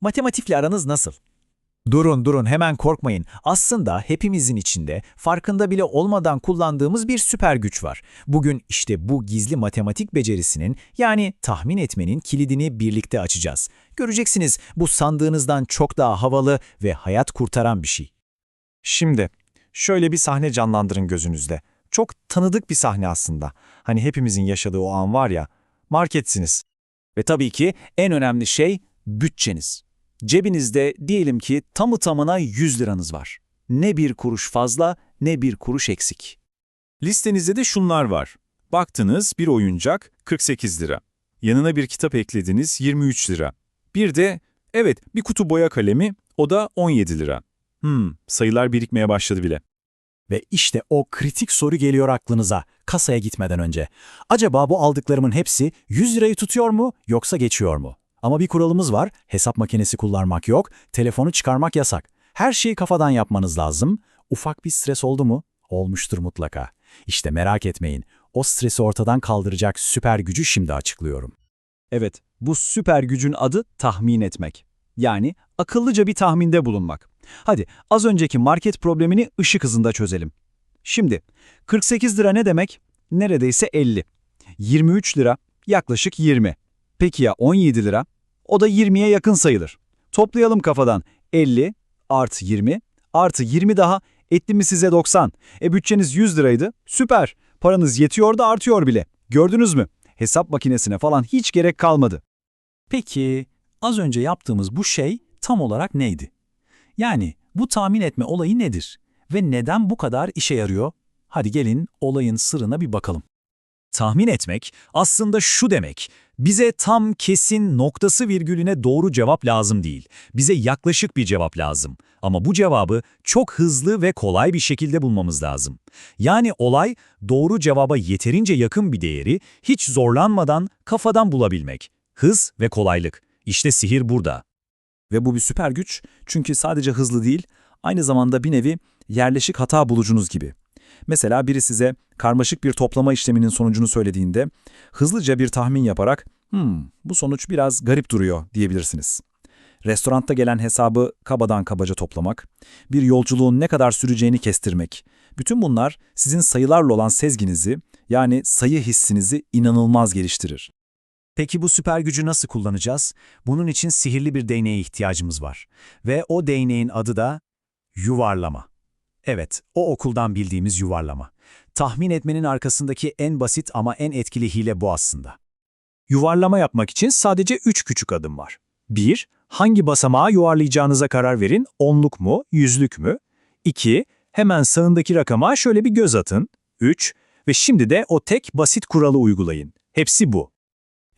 Matematikle aranız nasıl? Durun durun hemen korkmayın. Aslında hepimizin içinde farkında bile olmadan kullandığımız bir süper güç var. Bugün işte bu gizli matematik becerisinin yani tahmin etmenin kilidini birlikte açacağız. Göreceksiniz bu sandığınızdan çok daha havalı ve hayat kurtaran bir şey. Şimdi şöyle bir sahne canlandırın gözünüzde. Çok tanıdık bir sahne aslında. Hani hepimizin yaşadığı o an var ya, marketsiniz. Ve tabii ki en önemli şey bütçeniz. Cebinizde diyelim ki tamı tamına 100 liranız var. Ne bir kuruş fazla ne bir kuruş eksik. Listenizde de şunlar var. Baktınız bir oyuncak 48 lira. Yanına bir kitap eklediniz 23 lira. Bir de evet bir kutu boya kalemi o da 17 lira. Hmm, sayılar birikmeye başladı bile. Ve işte o kritik soru geliyor aklınıza kasaya gitmeden önce. Acaba bu aldıklarımın hepsi 100 lirayı tutuyor mu yoksa geçiyor mu? Ama bir kuralımız var, hesap makinesi kullanmak yok, telefonu çıkarmak yasak. Her şeyi kafadan yapmanız lazım. Ufak bir stres oldu mu? Olmuştur mutlaka. İşte merak etmeyin, o stresi ortadan kaldıracak süper gücü şimdi açıklıyorum. Evet, bu süper gücün adı tahmin etmek. Yani akıllıca bir tahminde bulunmak. Hadi az önceki market problemini ışık hızında çözelim. Şimdi 48 lira ne demek? Neredeyse 50. 23 lira yaklaşık 20. Peki ya 17 lira? O da 20'ye yakın sayılır. Toplayalım kafadan. 50 artı 20 artı 20 daha etti mi size 90. E bütçeniz 100 liraydı. Süper. Paranız yetiyor da artıyor bile. Gördünüz mü? Hesap makinesine falan hiç gerek kalmadı. Peki, az önce yaptığımız bu şey tam olarak neydi? Yani bu tahmin etme olayı nedir? Ve neden bu kadar işe yarıyor? Hadi gelin olayın sırrına bir bakalım. Tahmin etmek aslında şu demek, bize tam kesin noktası virgülüne doğru cevap lazım değil. Bize yaklaşık bir cevap lazım. Ama bu cevabı çok hızlı ve kolay bir şekilde bulmamız lazım. Yani olay doğru cevaba yeterince yakın bir değeri hiç zorlanmadan kafadan bulabilmek. Hız ve kolaylık. İşte sihir burada. Ve bu bir süper güç çünkü sadece hızlı değil, aynı zamanda bir nevi yerleşik hata bulucunuz gibi. Mesela biri size karmaşık bir toplama işleminin sonucunu söylediğinde hızlıca bir tahmin yaparak "Hmm, bu sonuç biraz garip duruyor." diyebilirsiniz. Restoranda gelen hesabı kabadan kabaca toplamak, bir yolculuğun ne kadar süreceğini kestirmek. Bütün bunlar sizin sayılarla olan sezginizi, yani sayı hissinizi inanılmaz geliştirir. Peki bu süper gücü nasıl kullanacağız? Bunun için sihirli bir değneğe ihtiyacımız var. Ve o değneğin adı da yuvarlama. Evet, o okuldan bildiğimiz yuvarlama. Tahmin etmenin arkasındaki en basit ama en etkili hile bu aslında. Yuvarlama yapmak için sadece 3 küçük adım var. 1. Hangi basamağa yuvarlayacağınıza karar verin, onluk mu, yüzlük mü? 2. Hemen sağındaki rakama şöyle bir göz atın. 3. Ve şimdi de o tek basit kuralı uygulayın. Hepsi bu.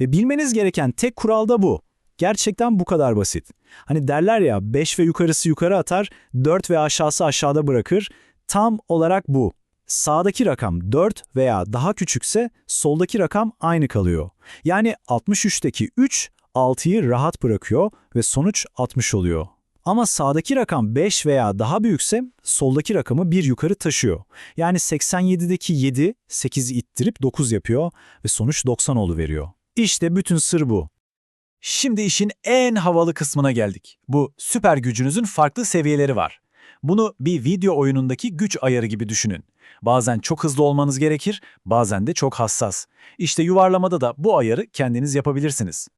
Ve bilmeniz gereken tek kural da bu. Gerçekten bu kadar basit. Hani derler ya 5 ve yukarısı yukarı atar, 4 ve aşağısı aşağıda bırakır. Tam olarak bu. Sağdaki rakam 4 veya daha küçükse soldaki rakam aynı kalıyor. Yani 63'teki 3 6'yı rahat bırakıyor ve sonuç 60 oluyor. Ama sağdaki rakam 5 veya daha büyükse soldaki rakamı bir yukarı taşıyor. Yani 87'deki 7 8'i ittirip 9 yapıyor ve sonuç 90 veriyor. İşte bütün sır bu. Şimdi işin en havalı kısmına geldik. Bu süper gücünüzün farklı seviyeleri var. Bunu bir video oyunundaki güç ayarı gibi düşünün. Bazen çok hızlı olmanız gerekir, bazen de çok hassas. İşte yuvarlamada da bu ayarı kendiniz yapabilirsiniz.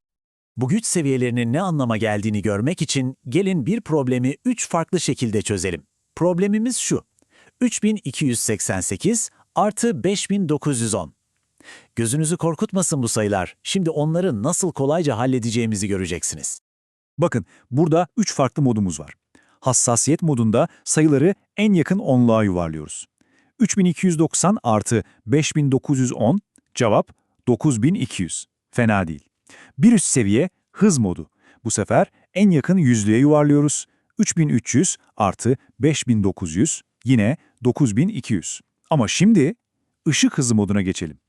Bu güç seviyelerinin ne anlama geldiğini görmek için gelin bir problemi üç farklı şekilde çözelim. Problemimiz şu. 3288 artı 5910. Gözünüzü korkutmasın bu sayılar. Şimdi onları nasıl kolayca halledeceğimizi göreceksiniz. Bakın burada 3 farklı modumuz var. Hassasiyet modunda sayıları en yakın onluğa yuvarlıyoruz. 3290 artı 5910 cevap 9200. Fena değil. Bir üst seviye hız modu. Bu sefer en yakın yüzlüğe yuvarlıyoruz. 3300 artı 5900 yine 9200. Ama şimdi ışık hızı moduna geçelim.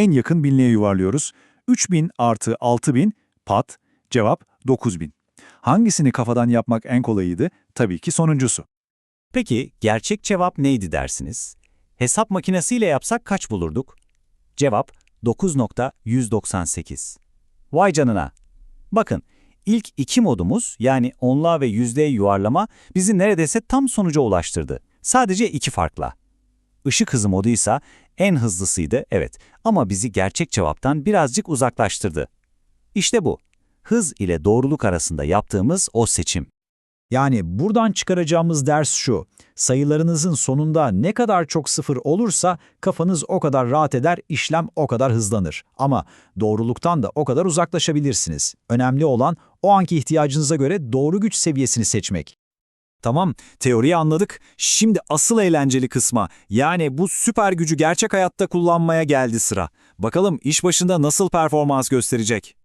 En yakın binliğe yuvarlıyoruz. 3000 artı 6000 pat cevap 9000. Hangisini kafadan yapmak en kolayıydı? Tabii ki sonuncusu. Peki gerçek cevap neydi dersiniz? Hesap makinesiyle yapsak kaç bulurduk? Cevap 9.198. Vay canına! Bakın, ilk iki modumuz yani onluğa ve yüzdeye yuvarlama bizi neredeyse tam sonuca ulaştırdı. Sadece iki farkla. Işık hızı moduysa en hızlısıydı evet ama bizi gerçek cevaptan birazcık uzaklaştırdı. İşte bu. Hız ile doğruluk arasında yaptığımız o seçim. Yani buradan çıkaracağımız ders şu. Sayılarınızın sonunda ne kadar çok sıfır olursa kafanız o kadar rahat eder, işlem o kadar hızlanır. Ama doğruluktan da o kadar uzaklaşabilirsiniz. Önemli olan o anki ihtiyacınıza göre doğru güç seviyesini seçmek. Tamam, teoriyi anladık. Şimdi asıl eğlenceli kısma, yani bu süper gücü gerçek hayatta kullanmaya geldi sıra. Bakalım iş başında nasıl performans gösterecek?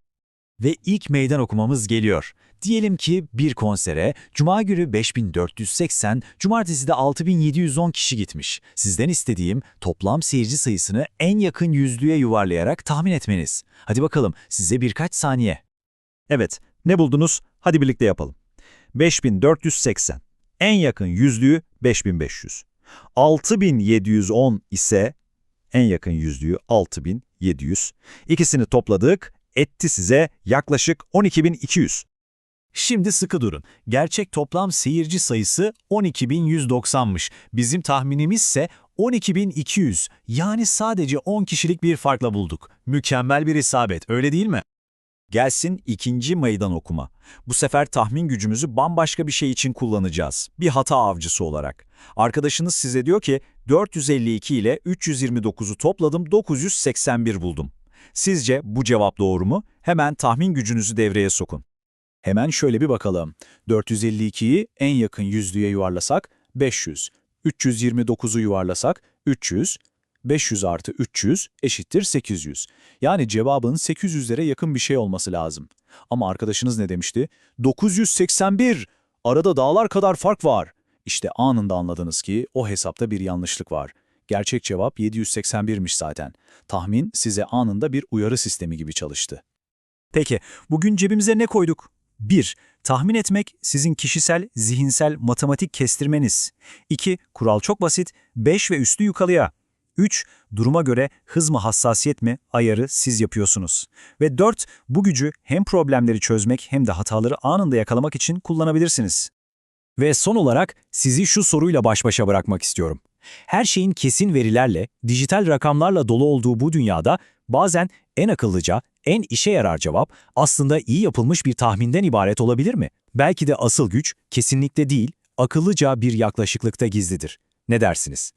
Ve ilk meydan okumamız geliyor. Diyelim ki bir konsere Cuma günü 5480, Cumartesi de 6710 kişi gitmiş. Sizden istediğim toplam seyirci sayısını en yakın yüzlüğe yuvarlayarak tahmin etmeniz. Hadi bakalım size birkaç saniye. Evet, ne buldunuz? Hadi birlikte yapalım. 5480. En yakın yüzlüğü 5500. 6710 ise en yakın yüzlüğü 6700. İkisini topladık, etti size yaklaşık 12200. Şimdi sıkı durun. Gerçek toplam seyirci sayısı 12.190'mış. Bizim tahminimiz ise 12.200. Yani sadece 10 kişilik bir farkla bulduk. Mükemmel bir isabet, öyle değil mi? Gelsin ikinci meydan okuma. Bu sefer tahmin gücümüzü bambaşka bir şey için kullanacağız. Bir hata avcısı olarak. Arkadaşınız size diyor ki 452 ile 329'u topladım 981 buldum. Sizce bu cevap doğru mu? Hemen tahmin gücünüzü devreye sokun. Hemen şöyle bir bakalım. 452'yi en yakın yüzlüğe yuvarlasak 500. 329'u yuvarlasak 300. 500 artı 300 eşittir 800. Yani cevabın 800'lere yakın bir şey olması lazım. Ama arkadaşınız ne demişti? 981! Arada dağlar kadar fark var. İşte anında anladınız ki o hesapta bir yanlışlık var. Gerçek cevap 781'miş zaten. Tahmin size anında bir uyarı sistemi gibi çalıştı. Peki, bugün cebimize ne koyduk? 1. Tahmin etmek sizin kişisel, zihinsel, matematik kestirmeniz. 2. Kural çok basit, 5 ve üstü yukarıya. 3. Duruma göre hız mı hassasiyet mi ayarı siz yapıyorsunuz. Ve 4. Bu gücü hem problemleri çözmek hem de hataları anında yakalamak için kullanabilirsiniz. Ve son olarak sizi şu soruyla baş başa bırakmak istiyorum. Her şeyin kesin verilerle, dijital rakamlarla dolu olduğu bu dünyada bazen en akıllıca, en işe yarar cevap aslında iyi yapılmış bir tahminden ibaret olabilir mi? Belki de asıl güç kesinlikle değil, akıllıca bir yaklaşıklıkta gizlidir. Ne dersiniz?